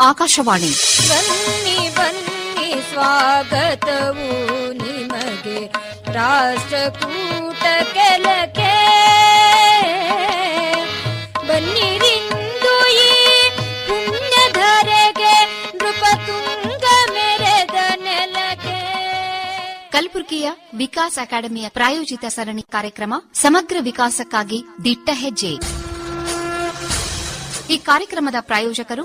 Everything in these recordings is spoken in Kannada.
ಆಕಾಶವಾಣಿ. ಬನ್ನಿ ಬನ್ನಿ ಸ್ವಾಗತವು ನಿಮಗೆ. ರಾಷ್ಟ್ರಕೂಟ ಕೆಲಕೆ ಬನ್ನಿರಿಂದು ಈ ಪುಣ್ಯಧರೆಗೆ ನೃಪತುಂಗ ಮೆರೆದ ನೆಲಕ್ಕೆ. ಕಲಬುರಗಿಯ ವಿಕಾಸ್ ಅಕಾಡೆಮಿಯ ಪ್ರಾಯೋಜಿತ ಸರಣಿ ಕಾರ್ಯಕ್ರಮ ಸಮಗ್ರ ವಿಕಾಸಕ್ಕಾಗಿ ದಿಟ್ಟ ಹೆಜ್ಜೆ. ಈ ಕಾರ್ಯಕ್ರಮದ ಪ್ರಾಯೋಜಕರು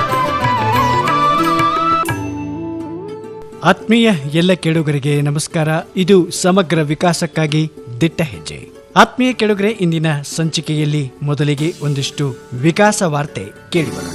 ಆತ್ಮೀಯ ಎಲ್ಲ ಕೇಳುಗರಿಗೆ ನಮಸ್ಕಾರ. ಇದು ಸಮಗ್ರ ವಿಕಾಸಕ್ಕಾಗಿ ದಿಟ್ಟ ಹೆಜ್ಜೆ. ಆತ್ಮೀಯ ಕೇಳುಗರೆ, ಇಂದಿನ ಸಂಚಿಕೆಯಲ್ಲಿ ಮೊದಲಿಗೆ ಒಂದಿಷ್ಟು ವಿಕಾಸ ವಾರ್ತೆ ಕೇಳಿಬರೋಣ.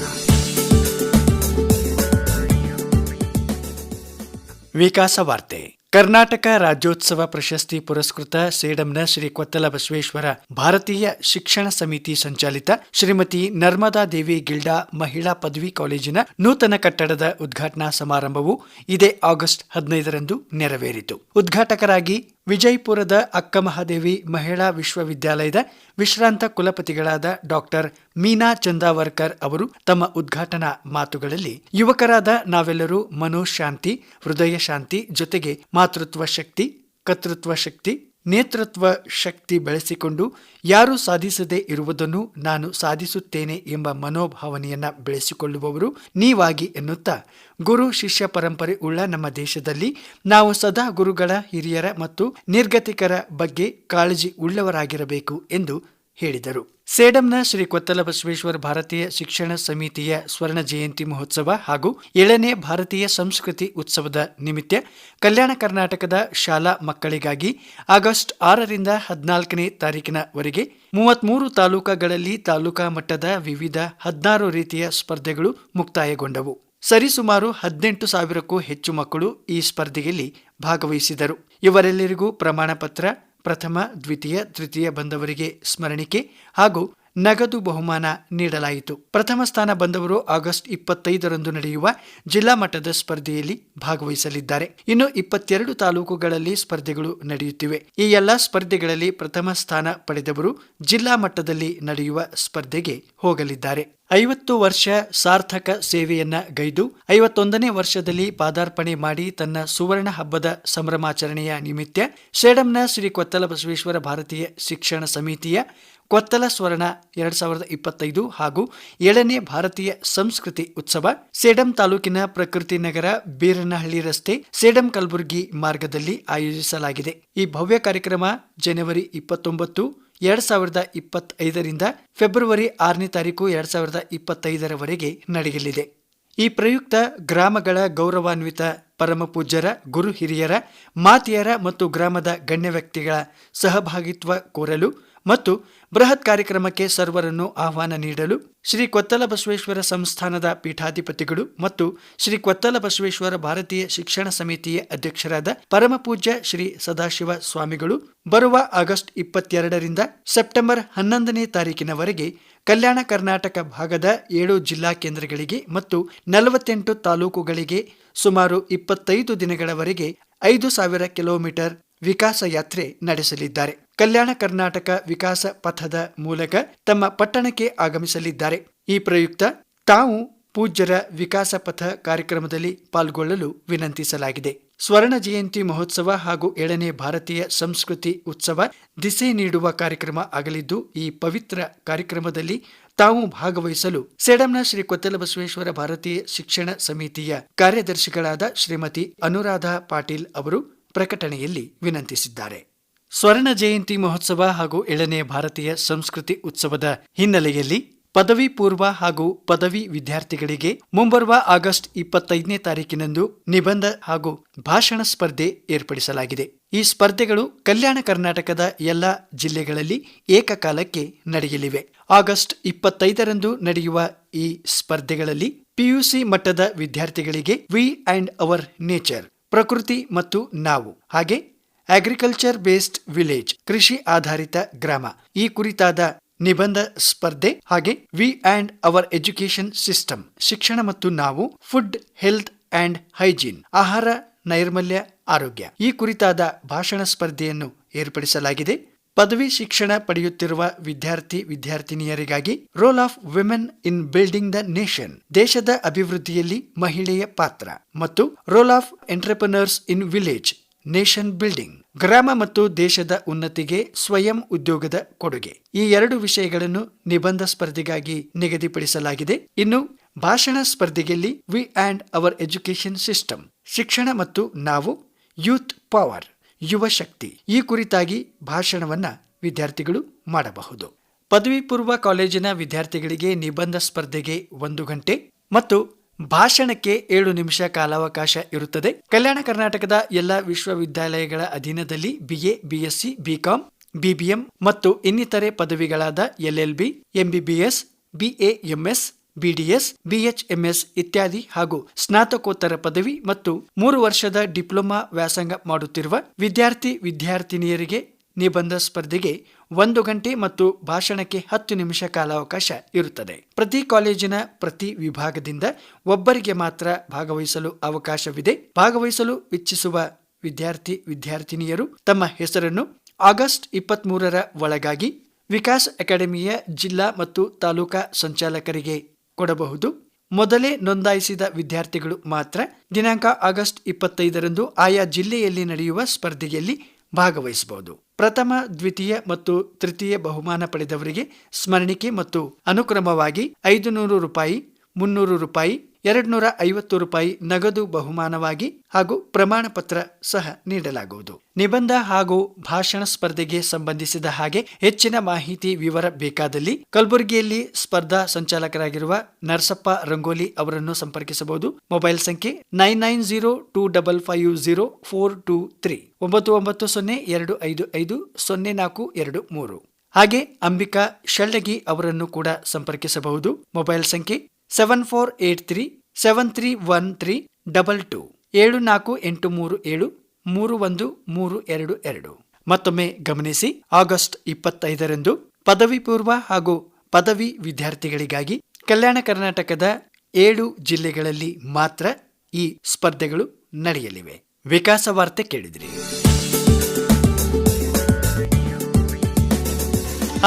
ವಿಕಾಸ ವಾರ್ತೆ. ಕರ್ನಾಟಕ ರಾಜ್ಯೋತ್ಸವ ಪ್ರಶಸ್ತಿ ಪುರಸ್ಕೃತ ಸೇಡಂನ ಶ್ರೀ ಕೊತ್ತಲ ಬಸವೇಶ್ವರ ಭಾರತೀಯ ಶಿಕ್ಷಣ ಸಮಿತಿ ಸಂಚಾಲಿತ ಶ್ರೀಮತಿ ನರ್ಮದಾ ದೇವಿ ಗಿಲ್ಡಾ ಮಹಿಳಾ ಪದವಿ ಕಾಲೇಜಿನ ನೂತನ ಕಟ್ಟಡದ ಉದ್ಘಾಟನಾ ಸಮಾರಂಭವು ಇದೇ ಆಗಸ್ಟ್ ಹದಿನೈದರಂದು ನೆರವೇರಿತು. ಉದ್ಘಾಟಕರಾಗಿ ವಿಜಯಪುರದ ಅಕ್ಕಮಹಾದೇವಿ ಮಹಿಳಾ ವಿಶ್ವವಿದ್ಯಾಲಯದ ವಿಶ್ರಾಂತ ಕುಲಪತಿಗಳಾದ ಡಾಕ್ಟರ್ ಮೀನಾ ಚಂದಾವರ್ಕರ್ ಅವರು ತಮ್ಮ ಉದ್ಘಾಟನಾ ಮಾತುಗಳಲ್ಲಿ ಯುವಕರಾದ ನಾವೆಲ್ಲರೂ ಮನೋಶಾಂತಿ, ಹೃದಯ ಶಾಂತಿ ಜೊತೆಗೆ ಮಾತೃತ್ವ ಶಕ್ತಿ, ಕರ್ತೃತ್ವ ಶಕ್ತಿ ನೇತೃತ್ವ ಶಕ್ತಿ ಬೆಳೆಸಿಕೊಂಡು ಯಾರು ಸಾಧಿಸದೇ ಇರುವುದನ್ನು ನಾನು ಸಾಧಿಸುತ್ತೇನೆ ಎಂಬ ಮನೋಭಾವನೆಯನ್ನು ಬೆಳೆಸಿಕೊಳ್ಳುವವರು ನೀವಾಗಿ ಎನ್ನುತ್ತಾ ಗುರು ಶಿಷ್ಯ ಪರಂಪರೆ ಉಳ್ಳ ನಮ್ಮ ದೇಶದಲ್ಲಿ ನಾವು ಸದಾ ಗುರುಗಳ ಹಿರಿಯರ ಮತ್ತು ನಿರ್ಗತಿಕರ ಬಗ್ಗೆ ಕಾಳಜಿ ಉಳ್ಳವರಾಗಿರಬೇಕು ಎಂದು ಹೇಳಿದರು. ಸೇಡಂನ ಶ್ರೀ ಕೊತ್ತಲ ಬಸವೇಶ್ವರ ಭಾರತೀಯ ಶಿಕ್ಷಣ ಸಮಿತಿಯ ಸ್ವರ್ಣ ಜಯಂತಿ ಮಹೋತ್ಸವ ಹಾಗೂ ಏಳನೇ ಭಾರತೀಯ ಸಂಸ್ಕೃತಿ ಉತ್ಸವದ ನಿಮಿತ್ತ ಕಲ್ಯಾಣ ಕರ್ನಾಟಕದ ಶಾಲಾ ಮಕ್ಕಳಿಗಾಗಿ ಆಗಸ್ಟ್ ಆರರಿಂದ ಹದಿನಾಲ್ಕನೇ ತಾರೀಕಿನವರೆಗೆ ಮೂವತ್ಮೂರು ತಾಲೂಕುಗಳಲ್ಲಿ ತಾಲೂಕಾ ಮಟ್ಟದ ವಿವಿಧ ಹದಿನಾರು ರೀತಿಯ ಸ್ಪರ್ಧೆಗಳು ಮುಕ್ತಾಯಗೊಂಡವು. ಸರಿಸುಮಾರು ಹದಿನೆಂಟು ಸಾವಿರಕ್ಕೂ ಹೆಚ್ಚು ಮಕ್ಕಳು ಈ ಸ್ಪರ್ಧೆಯಲ್ಲಿ ಭಾಗವಹಿಸಿದರು. ಇವರೆಲ್ಲರಿಗೂ ಪ್ರಮಾಣ ಪತ್ರ ಪ್ರಥಮ ದ್ವಿತೀಯ ತೃತೀಯ ಬಂದವರಿಗೆ ಸ್ಮರಣಿಕೆ ಹಾಗೂ ನಗದು ಬಹುಮಾನ ನೀಡಲಾಯಿತು. ಪ್ರಥಮ ಸ್ಥಾನ ಬಂದವರು ಆಗಸ್ಟ್ ಇಪ್ಪತ್ತೈದರಂದು ನಡೆಯುವ ಜಿಲ್ಲಾ ಮಟ್ಟದ ಸ್ಪರ್ಧೆಯಲ್ಲಿ ಭಾಗವಹಿಸಲಿದ್ದಾರೆ. ಇನ್ನು ಇಪ್ಪತ್ತೆರಡು ತಾಲೂಕುಗಳಲ್ಲಿ ಸ್ಪರ್ಧೆಗಳು ನಡೆಯುತ್ತಿವೆ. ಈ ಎಲ್ಲ ಸ್ಪರ್ಧೆಗಳಲ್ಲಿ ಪ್ರಥಮ ಸ್ಥಾನ ಪಡೆದವರು ಜಿಲ್ಲಾ ಮಟ್ಟದಲ್ಲಿ ನಡೆಯುವ ಸ್ಪರ್ಧೆಗೆ ಹೋಗಲಿದ್ದಾರೆ. ಐವತ್ತು ವರ್ಷ ಸಾರ್ಥಕ ಸೇವೆಯನ್ನ ಗೈದು, ಐವತ್ತೊಂದನೇ ವರ್ಷದಲ್ಲಿ ಪಾದಾರ್ಪಣೆ ಮಾಡಿ ತನ್ನ ಸುವರ್ಣ ಹಬ್ಬದ ಸಂಭ್ರಮಾಚರಣೆಯ ನಿಮಿತ್ತ ಸೇಡಂನ ಶ್ರೀ ಕೊತ್ತಲ ಬಸವೇಶ್ವರ ಭಾರತೀಯ ಶಿಕ್ಷಣ ಸಮಿತಿಯ ಕೊತ್ತಲ ಸ್ವರ್ಣ ಎರಡ್ ಸಾವಿರದ ಇಪ್ಪತ್ತೈದು ಹಾಗೂ ಏಳನೇ ಭಾರತೀಯ ಸಂಸ್ಕೃತಿ ಉತ್ಸವ ಸೇಡಂ ತಾಲೂಕಿನ ಪ್ರಕೃತಿ ನಗರ ಬೀರನಹಳ್ಳಿ ರಸ್ತೆ ಸೇಡಂ ಕಲಬುರಗಿ ಮಾರ್ಗದಲ್ಲಿ ಆಯೋಜಿಸಲಾಗಿದೆ. ಈ ಭವ್ಯ ಕಾರ್ಯಕ್ರಮ ಜನವರಿ ಇಪ್ಪತ್ತೊಂಬತ್ತು, ಎರಡ್ ಸಾವಿರದ ಇಪ್ಪತ್ತೈದರಿಂದ ಫೆಬ್ರವರಿ ಆರನೇ ತಾರೀಕು ಎರಡ್ ಸಾವಿರದ ಇಪ್ಪತ್ತೈದರವರೆಗೆ ನಡೆಯಲಿದೆ. ಈ ಪ್ರಯುಕ್ತ ಗ್ರಾಮಗಳ ಗೌರವಾನ್ವಿತ ಪರಮಪೂಜ್ಯರ ಗುರು ಹಿರಿಯರ, ಮಾತೆಯರ ಮತ್ತು ಗ್ರಾಮದ ಗಣ್ಯ ವ್ಯಕ್ತಿಗಳ ಸಹಭಾಗಿತ್ವ ಕೋರಲು ಮತ್ತು ಬೃಹತ್ ಕಾರ್ಯಕ್ರಮಕ್ಕೆ ಸರ್ವರನ್ನು ಆಹ್ವಾನ ನೀಡಲು ಶ್ರೀ ಕೊತ್ತಲ ಬಸವೇಶ್ವರ ಸಂಸ್ಥಾನದ ಪೀಠಾಧಿಪತಿಗಳು ಮತ್ತು ಶ್ರೀ ಕೊತ್ತಲ ಬಸವೇಶ್ವರ ಭಾರತೀಯ ಶಿಕ್ಷಣ ಸಮಿತಿಯ ಅಧ್ಯಕ್ಷರಾದ ಪರಮಪೂಜ್ಯ ಶ್ರೀ ಸದಾಶಿವ ಸ್ವಾಮಿಗಳು ಬರುವ ಆಗಸ್ಟ್ ಇಪ್ಪತ್ತೆರಡರಿಂದ ಸೆಪ್ಟೆಂಬರ್ ಹನ್ನೊಂದನೇ ತಾರೀಕಿನವರೆಗೆ ಕಲ್ಯಾಣ ಕರ್ನಾಟಕ ಭಾಗದ ಏಳು ಜಿಲ್ಲಾ ಕೇಂದ್ರಗಳಿಗೆ ಮತ್ತು ನಲವತ್ತೆಂಟು ತಾಲೂಕುಗಳಿಗೆ ಸುಮಾರು ಇಪ್ಪತ್ತೈದು ದಿನಗಳವರೆಗೆ ಐದು ಸಾವಿರ ಕಿಲೋಮೀಟರ್ ವಿಕಾಸ ಯಾತ್ರೆ ನಡೆಸಲಿದ್ದಾರೆ. ಕಲ್ಯಾಣ ಕರ್ನಾಟಕ ವಿಕಾಸ ಪಥದ ಮೂಲಕ ತಮ್ಮ ಪಟ್ಟಣಕ್ಕೆ ಆಗಮಿಸಲಿದ್ದಾರೆ. ಈ ಪ್ರಯುಕ್ತ ತಾವು ಪೂಜ್ಯರ ವಿಕಾಸ ಪಥ ಕಾರ್ಯಕ್ರಮದಲ್ಲಿ ಪಾಲ್ಗೊಳ್ಳಲು ವಿನಂತಿಸಲಾಗಿದೆ. ಸ್ವರ್ಣ ಜಯಂತಿ ಮಹೋತ್ಸವ ಹಾಗೂ ಏಳನೇ ಭಾರತೀಯ ಸಂಸ್ಕೃತಿ ಉತ್ಸವ ದಿಸೆ ನೀಡುವ ಕಾರ್ಯಕ್ರಮ ಆಗಲಿದ್ದು, ಈ ಪವಿತ್ರ ಕಾರ್ಯಕ್ರಮದಲ್ಲಿ ತಾವು ಭಾಗವಹಿಸಲು ಸೇಡಂನ ಶ್ರೀ ಕೊತ್ತಲ ಬಸವೇಶ್ವರ ಭಾರತೀಯ ಶಿಕ್ಷಣ ಸಮಿತಿಯ ಕಾರ್ಯದರ್ಶಿಗಳಾದ ಶ್ರೀಮತಿ ಅನುರಾಧ ಪಾಟೀಲ್ ಅವರು ಪ್ರಕಟಣೆಯಲ್ಲಿ ವಿನಂತಿಸಿದ್ದಾರೆ. ಸ್ವರ್ಣ ಜಯಂತಿ ಮಹೋತ್ಸವ ಹಾಗೂ ಏಳನೇ ಭಾರತೀಯ ಸಂಸ್ಕೃತಿ ಉತ್ಸವದ ಹಿನ್ನೆಲೆಯಲ್ಲಿ ಪದವಿ ಪೂರ್ವ ಹಾಗೂ ಪದವಿ ವಿದ್ಯಾರ್ಥಿಗಳಿಗೆ ಮುಂಬರುವ ಆಗಸ್ಟ್ ಇಪ್ಪತ್ತೈದನೇ ತಾರೀಕಿನಂದು ನಿಬಂಧ ಹಾಗೂ ಭಾಷಣ ಸ್ಪರ್ಧೆ ಏರ್ಪಡಿಸಲಾಗಿದೆ. ಈ ಸ್ಪರ್ಧೆಗಳು ಕಲ್ಯಾಣ ಕರ್ನಾಟಕದ ಎಲ್ಲ ಜಿಲ್ಲೆಗಳಲ್ಲಿ ಏಕಕಾಲಕ್ಕೆ ನಡೆಯಲಿವೆ. ಆಗಸ್ಟ್ ಇಪ್ಪತ್ತೈದರಂದು ನಡೆಯುವ ಈ ಸ್ಪರ್ಧೆಗಳಲ್ಲಿ ಪಿಯುಸಿ ಮಟ್ಟದ ವಿದ್ಯಾರ್ಥಿಗಳಿಗೆ ವಿ ಅಂಡ್ ಅವರ್ ನೇಚರ್, ಪ್ರಕೃತಿ ಮತ್ತು ನಾವು, ಹಾಗೆ ಅಗ್ರಿಕಲ್ಚರ್ ಬೇಸ್ಡ್ ವಿಲೇಜ್, ಕೃಷಿ ಆಧಾರಿತ ಗ್ರಾಮ. ಈ ಕುರಿತಾದ ನಿಬಂಧ ಸ್ಪರ್ಧೆ ಹಾಗೆ we and our education system, ಶಿಕ್ಷಣ ಮತ್ತು ನಾವು, ಫುಡ್, ಹೆಲ್ತ್ ಅಂಡ್ ಹೈಜೀನ್, ಆಹಾರ, ನೈರ್ಮಲ್ಯ, ಆರೋಗ್ಯ. ಈ ಕುರಿತಾದ ಭಾಷಣ ಸ್ಪರ್ಧೆಯನ್ನು ಏರ್ಪಡಿಸಲಾಗಿದೆ. ಪದವಿ ಶಿಕ್ಷಣ ಪಡೆಯುತ್ತಿರುವ ವಿದ್ಯಾರ್ಥಿ ವಿದ್ಯಾರ್ಥಿನಿಯರಿಗಾಗಿ role of women in building the nation, ದೇಶದ ಅಭಿವೃದ್ಧಿಯಲ್ಲಿ ಮಹಿಳೆಯ ಪಾತ್ರ ಮತ್ತು role of entrepreneurs in village nation building, ಗ್ರಾಮ ಮತ್ತು ದೇಶದ ಉನ್ನತಿಗೆ ಸ್ವಯಂ ಉದ್ಯೋಗದ ಕೊಡುಗೆ. ಈ ಎರಡು ವಿಷಯಗಳನ್ನು ನಿಬಂಧ ಸ್ಪರ್ಧೆಗಾಗಿ ನಿಗದಿಪಡಿಸಲಾಗಿದೆ. ಇನ್ನು ಭಾಷಣ ಸ್ಪರ್ಧೆಯಲ್ಲಿ we and our education system, ಶಿಕ್ಷಣ ಮತ್ತು ನಾವು, ಯೂತ್ ಪವರ್, ಯುವ ಶಕ್ತಿ ಈ ಕುರಿತಾಗಿ ಭಾಷಣವನ್ನ ವಿದ್ಯಾರ್ಥಿಗಳು ಮಾಡಬಹುದು. ಪದವಿ ಪೂರ್ವ ಕಾಲೇಜಿನ ವಿದ್ಯಾರ್ಥಿಗಳಿಗೆ ನಿಬಂಧ ಸ್ಪರ್ಧೆಗೆ ಒಂದು ಗಂಟೆ ಮತ್ತು ಭಾಷಣಕ್ಕೆ ಏಳು ನಿಮಿಷ ಕಾಲಾವಕಾಶ ಇರುತ್ತದೆ. ಕಲ್ಯಾಣ ಕರ್ನಾಟಕದ ಎಲ್ಲ ವಿಶ್ವವಿದ್ಯಾಲಯಗಳ ಅಧೀನದಲ್ಲಿ ಬಿಎ ಬಿಎಸ್ಸಿ ಬಿಕಾಂ ಬಿಬಿಎಂ ಮತ್ತು ಇನ್ನಿತರೆ ಪದವಿಗಳಾದ LLB MBBS BAMS BDS BHMS ಇತ್ಯಾದಿ ಹಾಗೂ ಸ್ನಾತಕೋತ್ತರ ಪದವಿ ಮತ್ತು ಮೂರು ವರ್ಷದ ಡಿಪ್ಲೊಮಾ ವ್ಯಾಸಂಗ ಮಾಡುತ್ತಿರುವ ವಿದ್ಯಾರ್ಥಿ ವಿದ್ಯಾರ್ಥಿನಿಯರಿಗೆ ನಿಬಂಧ ಸ್ಪರ್ಧೆಗೆ ಒಂದು ಗಂಟೆ ಮತ್ತು ಭಾಷಣಕ್ಕೆ ಹತ್ತು ನಿಮಿಷ ಕಾಲಾವಕಾಶ ಇರುತ್ತದೆ. ಪ್ರತಿ ಕಾಲೇಜಿನ ಪ್ರತಿ ವಿಭಾಗದಿಂದ ಒಬ್ಬರಿಗೆ ಮಾತ್ರ ಭಾಗವಹಿಸಲು ಅವಕಾಶವಿದೆ. ಭಾಗವಹಿಸಲು ಇಚ್ಛಿಸುವ ವಿದ್ಯಾರ್ಥಿ, ವಿದ್ಯಾರ್ಥಿನಿಯರು ತಮ್ಮ ಹೆಸರನ್ನು ಆಗಸ್ಟ್ ಇಪ್ಪತ್ತ್ ಮೂರರ ಒಳಗಾಗಿ ವಿಕಾಸ್ ಅಕಾಡೆಮಿಯ ಜಿಲ್ಲಾ ಮತ್ತು ತಾಲೂಕಾ ಸಂಚಾಲಕರಿಗೆ ಕೊಡಬಹುದು. ಮೊದಲೇ ನೋಂದಾಯಿಸಿದ ವಿದ್ಯಾರ್ಥಿಗಳು ಮಾತ್ರ ದಿನಾಂಕ ಆಗಸ್ಟ್ ಇಪ್ಪತ್ತೈದರಂದು ಆಯಾ ಜಿಲ್ಲೆಯಲ್ಲಿ ನಡೆಯುವ ಸ್ಪರ್ಧೆಯಲ್ಲಿ ಭಾಗವಹಿಸಬಹುದು. ಪ್ರಥಮ ದ್ವಿತೀಯ ಮತ್ತು ತೃತೀಯ ಬಹುಮಾನ ಪಡೆದವರಿಗೆ ಸ್ಮರಣಿಕೆ ಮತ್ತು ಅನುಕ್ರಮವಾಗಿ ಐದು ನೂರು ರೂಪಾಯಿ ಮುನ್ನೂರು ರೂಪಾಯಿ ಎರಡು ನೂರ ಐವತ್ತು ರೂಪಾಯಿ ನಗದು ಬಹುಮಾನವಾಗಿ ಹಾಗೂ ಪ್ರಮಾಣ ಪತ್ರ ಸಹ ನೀಡಲಾಗುವುದು. ನಿಬಂಧ ಹಾಗೂ ಭಾಷಣ ಸ್ಪರ್ಧೆಗೆ ಸಂಬಂಧಿಸಿದ ಹಾಗೆ ಹೆಚ್ಚಿನ ಮಾಹಿತಿ ವಿವರ ಬೇಕಾದಲ್ಲಿ ಕಲಬುರಗಿಯಲ್ಲಿ ಸ್ಪರ್ಧಾ ಸಂಚಾಲಕರಾಗಿರುವ ನರಸಪ್ಪ ರಂಗೋಲಿ ಅವರನ್ನು ಸಂಪರ್ಕಿಸಬಹುದು. ಮೊಬೈಲ್ ಸಂಖ್ಯೆ nine nine zero two double five zero four two three, ಒಂಬತ್ತು ಒಂಬತ್ತು ಸೊನ್ನೆ ಎರಡು ಐದು ಐದು ಸೊನ್ನೆ ನಾಲ್ಕು ಎರಡು ಮೂರು. ಹಾಗೆ ಅಂಬಿಕಾ ಶಳ್ಳಗಿ ಅವರನ್ನು ಕೂಡ ಸಂಪರ್ಕಿಸಬಹುದು. ಮೊಬೈಲ್ ಸಂಖ್ಯೆ seven four eight three seven three one three double two ಏಳು ನಾಲ್ಕು ಎಂಟು ಮೂರು ಏಳು, ಮೂರು ಒಂದು ಮೂರು ಎರಡು ಎರಡು. ಮತ್ತೊಮ್ಮೆ ಗಮನಿಸಿ, ಆಗಸ್ಟ್ ಇಪ್ಪತ್ತೈದರಂದು ಪದವಿ ಪೂರ್ವ ಹಾಗೂ ಪದವಿ ವಿದ್ಯಾರ್ಥಿಗಳಿಗಾಗಿ ಕಲ್ಯಾಣ ಕರ್ನಾಟಕದ ಏಳು ಜಿಲ್ಲೆಗಳಲ್ಲಿ ಮಾತ್ರ ಈ ಸ್ಪರ್ಧೆಗಳು ನಡೆಯಲಿವೆ. ವಿಕಾಸ ವಾರ್ತೆ ಕೇಳಿದ್ರಿ.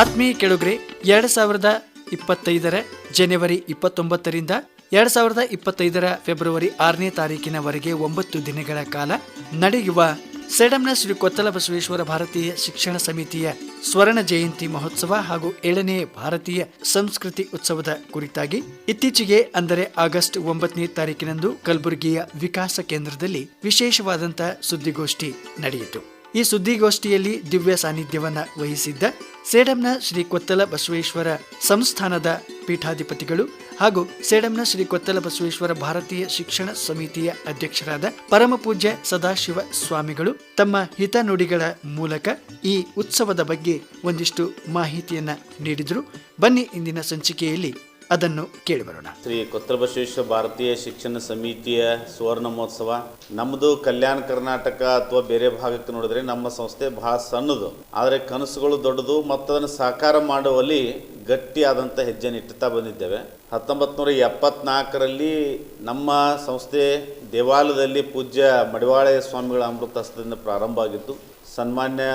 ಆತ್ಮೀಯ ಕೆಳುಗ್ರೆ, ಎರಡ್ ಸಾವಿರದ ಇಪ್ಪತ್ತೈದರ ಜನವರಿ ಇಪ್ಪತ್ತೊಂಬತ್ತರಿಂದ ಎರಡ್ ಸಾವಿರದ ಇಪ್ಪತ್ತೈದರ ಫೆಬ್ರವರಿ ಆರನೇ ತಾರೀಕಿನವರೆಗೆ ಒಂಬತ್ತು ದಿನಗಳ ಕಾಲ ನಡೆಯುವ ಸೆಡಂನ ಶ್ರೀ ಕೊತ್ತಲ ಬಸವೇಶ್ವರ ಭಾರತೀಯ ಶಿಕ್ಷಣ ಸಮಿತಿಯ ಸ್ವರ್ಣ ಜಯಂತಿ ಮಹೋತ್ಸವ ಹಾಗೂ ಏಳನೇ ಭಾರತೀಯ ಸಂಸ್ಕೃತಿ ಉತ್ಸವದ ಕುರಿತಾಗಿ ಇತ್ತೀಚೆಗೆ ಅಂದರೆ ಆಗಸ್ಟ್ ಒಂಬತ್ತನೇ ತಾರೀಕಿನಂದು ಕಲಬುರಗಿಯ ವಿಕಾಸ ಕೇಂದ್ರದಲ್ಲಿ ವಿಶೇಷವಾದಂತಹ ಸುದ್ದಿಗೋಷ್ಠಿ ನಡೆಯಿತು. ಈ ಸುದ್ದಿಗೋಷ್ಠಿಯಲ್ಲಿ ದಿವ್ಯ ಸಾನ್ನಿಧ್ಯವನ್ನ ವಹಿಸಿದ್ದ ಸೇಡಂನ ಶ್ರೀ ಕೊತ್ತಲ ಬಸವೇಶ್ವರ ಸಂಸ್ಥಾನದ ಪೀಠಾಧಿಪತಿಗಳು ಹಾಗೂ ಸೇಡಂನ ಶ್ರೀ ಕೊತ್ತಲ ಬಸವೇಶ್ವರ ಭಾರತೀಯ ಶಿಕ್ಷಣ ಸಮಿತಿಯ ಅಧ್ಯಕ್ಷರಾದ ಪರಮಪೂಜ್ಯ ಸದಾಶಿವ ಸ್ವಾಮಿಗಳು ತಮ್ಮ ಹಿತನುಡಿಗಳ ಮೂಲಕ ಈ ಉತ್ಸವದ ಬಗ್ಗೆ ಒಂದಿಷ್ಟು ಮಾಹಿತಿಯನ್ನ ನೀಡಿದರು. ಬನ್ನಿ ಇಂದಿನ ಸಂಚಿಕೆಯಲ್ಲಿ ಅದನ್ನು ಕೇಳಿ ಬರೋಣ. ಶ್ರೀ ಕೊತ್ತಲಬಸವೇಶ್ವರ ಭಾರತೀಯ ಶಿಕ್ಷಣ ಸಮಿತಿಯ ಸುವರ್ಣ ಮಹೋತ್ಸವ ನಮ್ಮದು ಕಲ್ಯಾಣ ಕರ್ನಾಟಕ ಅಥವಾ ಬೇರೆ ಭಾಗಕ್ಕೆ ನೋಡಿದ್ರೆ ನಮ್ಮ ಸಂಸ್ಥೆ ಬಹಳ ಸಣ್ಣದು. ಆದರೆ ಕನಸುಗಳು ದೊಡ್ಡದು ಮತ್ತು ಅದನ್ನು ಸಾಕಾರ ಮಾಡುವಲ್ಲಿ ಗಟ್ಟಿಯಾದಂಥ ಹೆಜ್ಜೆ ಇಟ್ಟುತ್ತಾ ಬಂದಿದ್ದೇವೆ. ಹತ್ತೊಂಬತ್ತು ನೂರ ಎಪ್ಪತ್ನಾಲ್ಕರಲ್ಲಿ ನಮ್ಮ ಸಂಸ್ಥೆ ದೇವಾಲಯದಲ್ಲಿ ಪೂಜ್ಯ ಮಡಿವಾಳೆ ಸ್ವಾಮಿಗಳ ಅಮೃತ ಹಸ್ತದಿಂದ ಪ್ರಾರಂಭ ಆಗಿತ್ತು. ಸನ್ಮಾನ್ಯ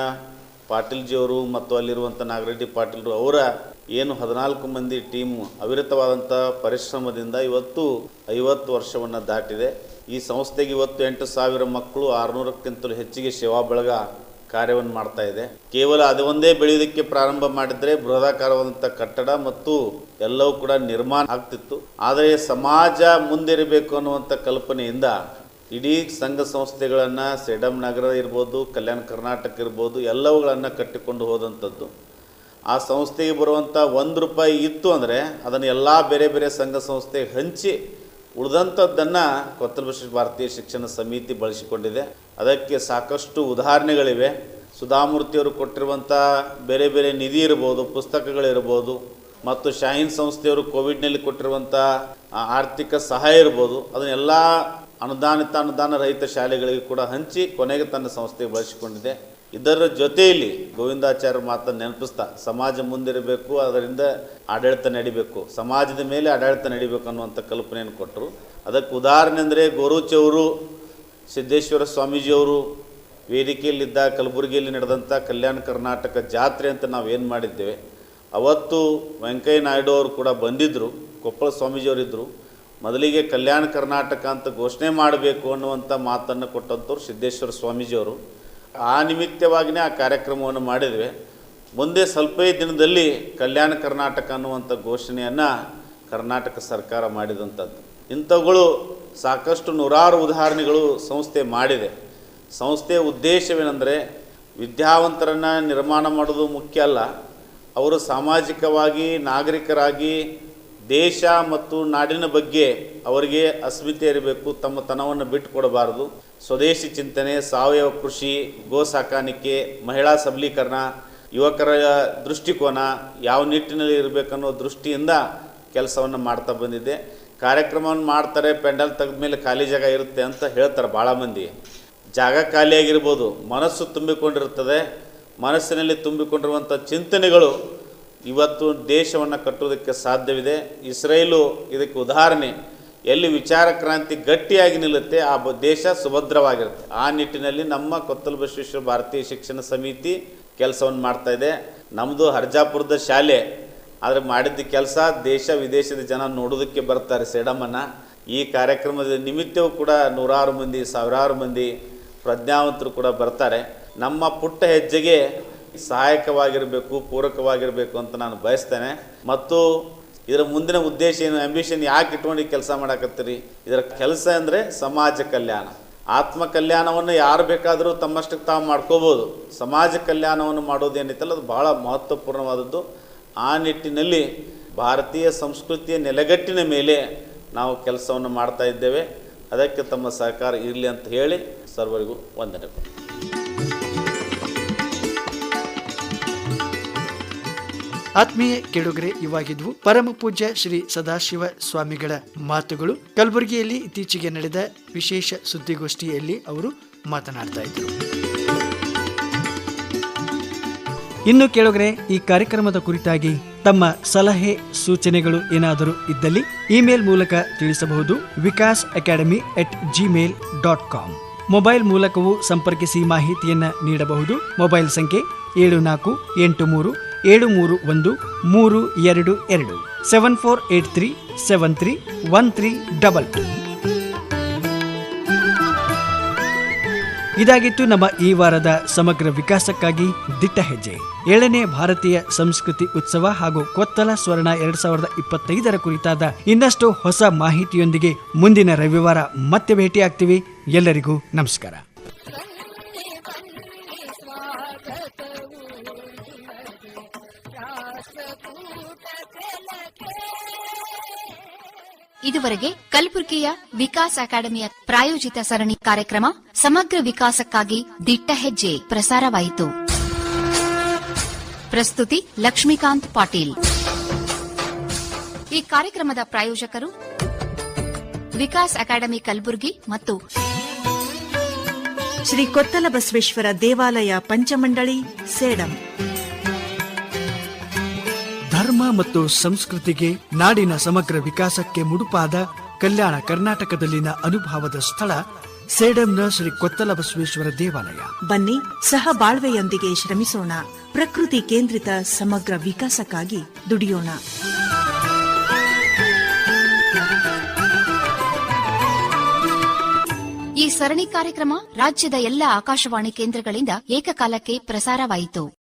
ಪಾಟೀಲ್ಜಿಯವರು ಮತ್ತು ಅಲ್ಲಿರುವಂಥ ನಾಗರೆಡ್ಡಿ ಪಾಟೀಲ್ರು ಅವರ ಏನು ಹದಿನಾಲ್ಕು ಮಂದಿ ಟೀಮ್ ಅವಿರತವಾದಂಥ ಪರಿಶ್ರಮದಿಂದ ಇವತ್ತು ಐವತ್ತು ವರ್ಷವನ್ನು ದಾಟಿದೆ. ಈ ಸಂಸ್ಥೆಗೆ ಇವತ್ತು ಎಂಟು ಸಾವಿರ ಮಕ್ಕಳು ಆರುನೂರಕ್ಕಿಂತಲೂ ಹೆಚ್ಚಿಗೆ ಸೇವಾ ಬಳಗ ಕಾರ್ಯವನ್ನು ಮಾಡ್ತಾ ಇದೆ. ಕೇವಲ ಅದು ಒಂದೇ ಬೆಳೆಯೋದಕ್ಕೆ ಪ್ರಾರಂಭ ಮಾಡಿದರೆ ಬೃಹದಾಕಾರವಾದಂಥ ಕಟ್ಟಡ ಮತ್ತು ಎಲ್ಲವೂ ಕೂಡ ನಿರ್ಮಾಣ ಆಗ್ತಿತ್ತು. ಆದರೆ ಸಮಾಜ ಮುಂದಿರಬೇಕು ಅನ್ನುವಂಥ ಕಲ್ಪನೆಯಿಂದ ಇಡೀ ಸಂಘ ಸಂಸ್ಥೆಗಳನ್ನು, ಸೇಡಂ ನಗರ ಇರ್ಬೋದು, ಕಲ್ಯಾಣ ಕರ್ನಾಟಕ ಇರ್ಬೋದು, ಎಲ್ಲವುಗಳನ್ನು ಕಟ್ಟಿಕೊಂಡು ಹೋದಂಥದ್ದು. ಆ ಸಂಸ್ಥೆಗೆ ಬರುವಂಥ ಒಂದು ರೂಪಾಯಿ ಇತ್ತು ಅಂದರೆ ಅದನ್ನು ಎಲ್ಲ ಬೇರೆ ಬೇರೆ ಸಂಘ ಸಂಸ್ಥೆ ಹಂಚಿ ಉಳಿದಂಥದ್ದನ್ನು ಕೊತ್ತಲ ಭಾರತೀಯ ಶಿಕ್ಷಣ ಸಮಿತಿ ಬಳಸಿಕೊಂಡಿದೆ. ಅದಕ್ಕೆ ಸಾಕಷ್ಟು ಉದಾಹರಣೆಗಳಿವೆ. ಸುಧಾಮೂರ್ತಿಯವರು ಕೊಟ್ಟಿರುವಂಥ ಬೇರೆ ಬೇರೆ ನಿಧಿ ಇರ್ಬೋದು, ಪುಸ್ತಕಗಳಿರ್ಬೋದು, ಮತ್ತು ಶಾಹೀನ್ ಸಂಸ್ಥೆಯವರು ಕೋವಿಡ್ನಲ್ಲಿ ಕೊಟ್ಟಿರುವಂಥ ಆರ್ಥಿಕ ಸಹಾಯ ಇರ್ಬೋದು. ಅದನ್ನೆಲ್ಲ ಅನುದಾನಿತ ಅನುದಾನ ರಹಿತ ಶಾಲೆಗಳಿಗೆ ಕೂಡ ಹಂಚಿ ಕೊನೆಗೆ ತನ್ನ ಸಂಸ್ಥೆ ಬಳಸಿಕೊಂಡಿದೆ. ಇದರ ಜೊತೆಯಲ್ಲಿ ಗೋವಿಂದಾಚಾರ್ಯ ಮಾತನ್ನು ನೆನಪಿಸ್ತಾ, ಸಮಾಜ ಮುಂದಿರಬೇಕು, ಅದರಿಂದ ಆಡಳಿತ ನಡಿಬೇಕು, ಸಮಾಜದ ಮೇಲೆ ಆಡಳಿತ ನಡಿಬೇಕು ಅನ್ನುವಂಥ ಕಲ್ಪನೆಯನ್ನು ಕೊಟ್ಟರು. ಅದಕ್ಕೆ ಉದಾಹರಣೆ ಅಂದರೆ ಗೋರುಚವರು ಸಿದ್ದೇಶ್ವರ ಸ್ವಾಮೀಜಿಯವರು ವೇದಿಕೆಯಲ್ಲಿದ್ದ ಕಲಬುರಗಿಯಲ್ಲಿ ನಡೆದಂಥ ಕಲ್ಯಾಣ ಕರ್ನಾಟಕ ಜಾತ್ರೆ ಅಂತ ನಾವು ಏನು ಮಾಡಿದ್ದೇವೆ, ಅವತ್ತು ವೆಂಕಯ್ಯ ನಾಯ್ಡು ಅವರು ಕೂಡ ಬಂದಿದ್ದರು ಕೊಪ್ಪಳ ಸ್ವಾಮೀಜಿಯವರಿದ್ದರು ಮೊದಲಿಗೆ ಕಲ್ಯಾಣ ಕರ್ನಾಟಕ ಅಂತ ಘೋಷಣೆ ಮಾಡಬೇಕು ಅನ್ನುವಂಥ ಮಾತನ್ನು ಕೊಟ್ಟಂಥವ್ರು ಸಿದ್ದೇಶ್ವರ ಸ್ವಾಮೀಜಿಯವರು ಆ ನಿಮಿತ್ತವಾಗಿಯೇ ಆ ಕಾರ್ಯಕ್ರಮವನ್ನು ಮಾಡಿದ್ವಿ. ಮುಂದೆ ಸ್ವಲ್ಪೇ ದಿನದಲ್ಲಿ ಕಲ್ಯಾಣ ಕರ್ನಾಟಕ ಅನ್ನುವಂಥ ಘೋಷಣೆಯನ್ನು ಕರ್ನಾಟಕ ಸರ್ಕಾರ ಮಾಡಿದಂಥದ್ದು. ಇಂಥವುಗಳು ಸಾಕಷ್ಟು ನೂರಾರು ಉದಾಹರಣೆಗಳು ಸಂಸ್ಥೆ ಮಾಡಿದೆ. ಸಂಸ್ಥೆಯ ಉದ್ದೇಶವೇನೆಂದರೆ ವಿದ್ಯಾವಂತರನ್ನು ನಿರ್ಮಾಣ ಮಾಡೋದು ಮುಖ್ಯ ಅಲ್ಲ. ಅವರು ಸಾಮಾಜಿಕವಾಗಿ ನಾಗರಿಕರಾಗಿ ದೇಶ ಮತ್ತು ನಾಡಿನ ಬಗ್ಗೆ ಅವರಿಗೆ ಅಸ್ಮಿತೆ ಇರಬೇಕು, ತಮ್ಮ ತನವನ್ನು ಬಿಟ್ಟುಕೊಡಬಾರದು. ಸ್ವದೇಶಿ ಚಿಂತನೆ, ಸಾವಯವ ಕೃಷಿ, ಗೋ ಸಾಕಾಣಿಕೆ, ಮಹಿಳಾ ಸಬಲೀಕರಣ, ಯುವಕರ ದೃಷ್ಟಿಕೋನ ಯಾವ ನಿಟ್ಟಿನಲ್ಲಿ ಇರಬೇಕನ್ನೋ ದೃಷ್ಟಿಯಿಂದ ಕೆಲಸವನ್ನು ಮಾಡ್ತಾ ಬಂದಿದೆ ಕಾರ್ಯಕ್ರಮವನ್ನು ಮಾಡ್ತಾರೆ, ಪೆಂಡಲ್ ತೆಗೆದ ಮೇಲೆ ಖಾಲಿ ಜಾಗ ಇರುತ್ತೆ ಅಂತ ಹೇಳ್ತಾರೆ ಭಾಳ ಮಂದಿ. ಜಾಗ ಖಾಲಿಯಾಗಿರ್ಬೋದು, ಮನಸ್ಸು ತುಂಬಿಕೊಂಡಿರುತ್ತದೆ ಮನಸ್ಸಿನಲ್ಲಿ ತುಂಬಿಕೊಂಡಿರುವಂಥ ಚಿಂತನೆಗಳು ಇವತ್ತು ದೇಶವನ್ನು ಕಟ್ಟುವುದಕ್ಕೆ ಸಾಧ್ಯವಿದೆ. ಇಸ್ರೇಲು ಇದಕ್ಕೆ ಉದಾಹರಣೆ. ಎಲ್ಲಿ ವಿಚಾರ ಕ್ರಾಂತಿ ಗಟ್ಟಿಯಾಗಿ ನಿಲ್ಲುತ್ತೆ, ಆ ದೇಶ ಸುಭದ್ರವಾಗಿರುತ್ತೆ. ಆ ನಿಟ್ಟಿನಲ್ಲಿ ನಮ್ಮ ಕೊತ್ತಲ ಬಸವೇಶ್ವರ ಭಾರತೀಯ ಶಿಕ್ಷಣ ಸಮಿತಿ ಕೆಲಸವನ್ನು ಮಾಡ್ತಾ ಇದೆ. ನಮ್ಮದು ಹರ್ಜಾಪುರದ ಶಾಲೆ. ಆದರೆ ಮಾಡಿದ್ದ ಕೆಲಸ ದೇಶ ವಿದೇಶದ ಜನ ನೋಡೋದಕ್ಕೆ ಬರ್ತಾರೆ ಸೇಡಮ್ಮನ ಈ ಕಾರ್ಯಕ್ರಮದ ನಿಮಿತ್ತವೂ ಕೂಡ ನೂರಾರು ಮಂದಿ, ಸಾವಿರಾರು ಮಂದಿ ಪ್ರಜ್ಞಾವಂತರು ಕೂಡ ಬರ್ತಾರೆ. ನಮ್ಮ ಪುಟ್ಟ ಹೆಜ್ಜೆಗೆ ಸಹಾಯಕವಾಗಿರಬೇಕು, ಪೂರಕವಾಗಿರಬೇಕು ಅಂತ ನಾನು ಬಯಸ್ತೇನೆ. ಮತ್ತು ಇದರ ಮುಂದಿನ ಉದ್ದೇಶ ಏನು ಆಂಬಿಷನ್ ಯಾಕೆ ಇಟ್ಕೊಂಡು ಕೆಲಸ ಮಾಡಕತ್ತೀರಿ? ಇದರ ಕೆಲಸ ಅಂದರೆ ಸಮಾಜ ಕಲ್ಯಾಣ. ಆತ್ಮ ಕಲ್ಯಾಣವನ್ನು ಯಾರು ಬೇಕಾದರೂ ತಮ್ಮಷ್ಟಕ್ಕೆ ತಾವು ಮಾಡ್ಕೋಬೋದು. ಸಮಾಜ ಕಲ್ಯಾಣವನ್ನು ಮಾಡೋದು ಏನೈತಲ್ಲ ಅದು ಬಹಳ ಮಹತ್ವಪೂರ್ಣವಾದದ್ದು. ಆ ನಿಟ್ಟಿನಲ್ಲಿ ಭಾರತೀಯ ಸಂಸ್ಕೃತಿಯ ನೆಲೆಗಟ್ಟಿನ ಮೇಲೆ ನಾವು ಕೆಲಸವನ್ನು ಮಾಡ್ತಾ ಇದ್ದೇವೆ. ಅದಕ್ಕೆ ತಮ್ಮ ಸಹಕಾರ ಇರಲಿ ಅಂತ ಹೇಳಿ ಸರ್ವರಿಗೂ ವಂದನೆಗಳು. ಆತ್ಮೀಯ ಕೆಡುಗರೆ ಇವಾಗಿದ್ವು ಪರಮ ಪೂಜ್ಯ ಶ್ರೀ ಸದಾಶಿವ ಸ್ವಾಮಿಗಳ ಮಾತುಗಳು. ಕಲಬುರಗಿಯಲ್ಲಿ ಇತ್ತೀಚೆಗೆ ನಡೆದ ವಿಶೇಷ ಸುದ್ದಿಗೋಷ್ಠಿಯಲ್ಲಿ ಅವರು ಮಾತನಾಡ್ತಾ ಇದ್ರು ಇನ್ನು ಕೆಳಗರೆ, ಈ ಕಾರ್ಯಕ್ರಮದ ಕುರಿತಾಗಿ ತಮ್ಮ ಸಲಹೆ, ಸೂಚನೆಗಳು ಏನಾದರೂ ಇದ್ದಲ್ಲಿ ಇಮೇಲ್ ಮೂಲಕ ತಿಳಿಸಬಹುದು. Vikas academy at Gmail dot com. Mobile ಮೂಲಕವೂ ಸಂಪರ್ಕಿಸಿ ಮಾಹಿತಿಯನ್ನು ನೀಡಬಹುದು. ಮೊಬೈಲ್ ಸಂಖ್ಯೆ ಏಳು ನಾಲ್ಕು ಎಂಟು ಮೂರು ಏಳು ಮೂರು ಒಂದು ಮೂರು ಎರಡು ಎರಡು seven four eight three seven three one three double ಇದಾಗಿತ್ತು ನಮ್ಮ ಈ ವಾರದ ಸಮಗ್ರ ವಿಕಾಸಕ್ಕಾಗಿ ದಿಟ್ಟ ಹೆಜ್ಜೆ. ಏಳನೇ ಭಾರತೀಯ ಸಂಸ್ಕೃತಿ ಉತ್ಸವ ಹಾಗೂ ಕೊತ್ತಲ ಸ್ವರ್ಣ ಎರಡ್ ಸಾವಿರದ ಇಪ್ಪತ್ತೈದರ ಕುರಿತಾದ ಇನ್ನಷ್ಟು ಹೊಸ ಮಾಹಿತಿಯೊಂದಿಗೆ ಮುಂದಿನ ರವಿವಾರ ಮತ್ತೆ ಭೇಟಿಯಾಗ್ತೀವಿ. ಎಲ್ಲರಿಗೂ ನಮಸ್ಕಾರ. ಇದುವರೆಗೆ ಕಲಬುರಗಿಯ ವಿಕಾಸ್ ಅಕಾಡೆಮಿಯ ಪ್ರಾಯೋಜಿತ ಸರಣಿ ಕಾರ್ಯಕ್ರಮ ಸಮಗ್ರ ವಿಕಾಸಕ್ಕಾಗಿ ದಿಟ್ಟ ಹೆಜ್ಜೆ ಪ್ರಸಾರವಾಯಿತು. ಪ್ರಸ್ತುತಿ ಲಕ್ಷ್ಮೀಕಾಂತ್ ಪಾಟೀಲ್. ಈ ಕಾರ್ಯಕ್ರಮದ ಪ್ರಾಯೋಜಕರು ವಿಕಾಸ್ ಅಕಾಡೆಮಿ ಕಲಬುರಗಿ ಮತ್ತು ಶ್ರೀ ಕೊತ್ತಲ ಬಸವೇಶ್ವರ ದೇವಾಲಯ ಪಂಚಮಂಡಳಿ, ಸೇಡಂ. ಧರ್ಮ ಮತ್ತು ಸಂಸ್ಕೃತಿಗೆ ನಾಡಿನ ಸಮಗ್ರ ವಿಕಾಸಕ್ಕೆ ಮುಡುಪಾದ ಕಲ್ಯಾಣ ಕರ್ನಾಟಕದಲ್ಲಿನ ಅನುಭವದ ಸ್ಥಳ ಸೇಡಂನ ಶ್ರೀ ಕೊತ್ತಲ ಬಸವೇಶ್ವರ ದೇವಾಲಯ. ಬನ್ನಿ ಸಹ ಬಾಳ್ವೆಯೊಂದಿಗೆ ಶ್ರಮಿಸೋಣ. ಪ್ರಕೃತಿ ಕೇಂದ್ರಿತ ಸಮಗ್ರ ವಿಕಾಸಕ್ಕಾಗಿ ದುಡಿಯೋಣ. ಈ ಸರಣಿ ಕಾರ್ಯಕ್ರಮ ರಾಜ್ಯದ ಎಲ್ಲ ಆಕಾಶವಾಣಿ ಕೇಂದ್ರಗಳಿಂದ ಏಕಕಾಲಕ್ಕೆ ಪ್ರಸಾರವಾಯಿತು.